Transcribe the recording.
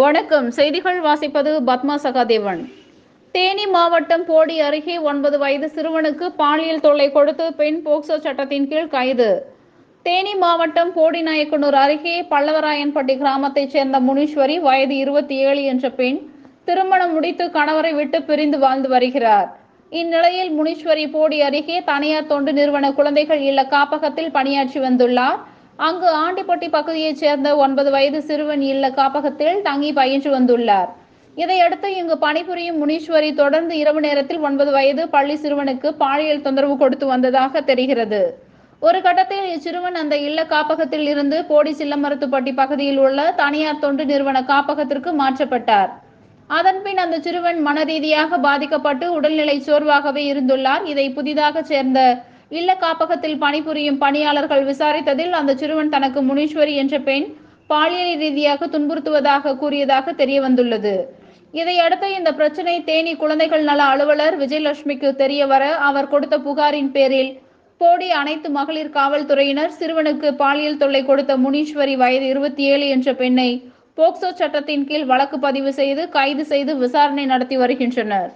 வணக்கம். செய்திகள் வாசிப்பது பத்மா சகாதேவன். தேனி மாவட்டம் போடி அருகே ஒன்பது வயது சிறுவனுக்கு பாலியல் தொல்லை கொடுத்து பெண் போக்சோ சட்டத்தின் கீழ் கைது. தேனி மாவட்டம் போடி நாயக்கனூர் அருகே பல்லவராயன்பட்டி கிராமத்தைச் சேர்ந்த முனீஸ்வரி வயது இருபத்தி ஏழு என்ற பெண் திருமணம் முடித்து கணவரை விட்டு பிரிந்து வாழ்ந்து வருகிறார். இந்நிலையில் முனீஸ்வரி போடி அருகே தனியார் தொண்டு நிறுவன குழந்தைகள் இல்ல காப்பகத்தில் பணியாற்றி வந்துள்ளார். அங்கு ஆண்டிப்பட்டி பகுதியைச் சேர்ந்த ஒன்பது வயது சிறுவன் இல்ல காப்பகத்தில் தங்கி பயின்று வந்துள்ளார். இதையடுத்து இங்கு பணிபுரியும் முனீஸ்வரி தொடர்ந்து இரவு நேரத்தில் ஒன்பது வயது பள்ளி சிறுவனுக்கு பாலியல் தொந்தரவு கொடுத்து வந்ததாக தெரிகிறது. ஒரு கட்டத்தில் இச்சிறுவன் அந்த இல்ல காப்பகத்தில் இருந்து போடி சில்லமரத்துப்பட்டி பகுதியில் உள்ள தனியார் தொண்டு நிறுவன காப்பகத்திற்கு மாற்றப்பட்டார். அதன்பின் அந்த சிறுவன் மனரீதியாக பாதிக்கப்பட்டு உடல்நிலை சோர்வாகவே இருந்துள்ளார். இதை புதிதாக சேர்ந்த இல்ல காப்பகத்தில் பணிபுரியும் பணியாளர்கள் விசாரித்ததில் அந்த சிறுவன் தனக்கு முனீஸ்வரி என்ற பெண் பாலியல் ரீதியாக துன்புறுத்துவதாக கூறியதாக தெரிய வந்துள்ளது இதையடுத்து இந்த பிரச்சனை தேனி குழந்தைகள் நல அலுவலர் விஜயலட்சுமிக்கு தெரிய வர அவர் கொடுத்த புகாரின் பேரில் போடி அனைத்து மகளிர் காவல்துறையினர் சிறுவனுக்கு பாலியல் தொல்லை கொடுத்த முனீஸ்வரி வயது இருபத்தி ஏழு என்ற பெண்ணை போக்சோ சட்டத்தின் கீழ் வழக்கு பதிவு செய்து கைது செய்து விசாரணை நடத்தி வருகின்றனர்.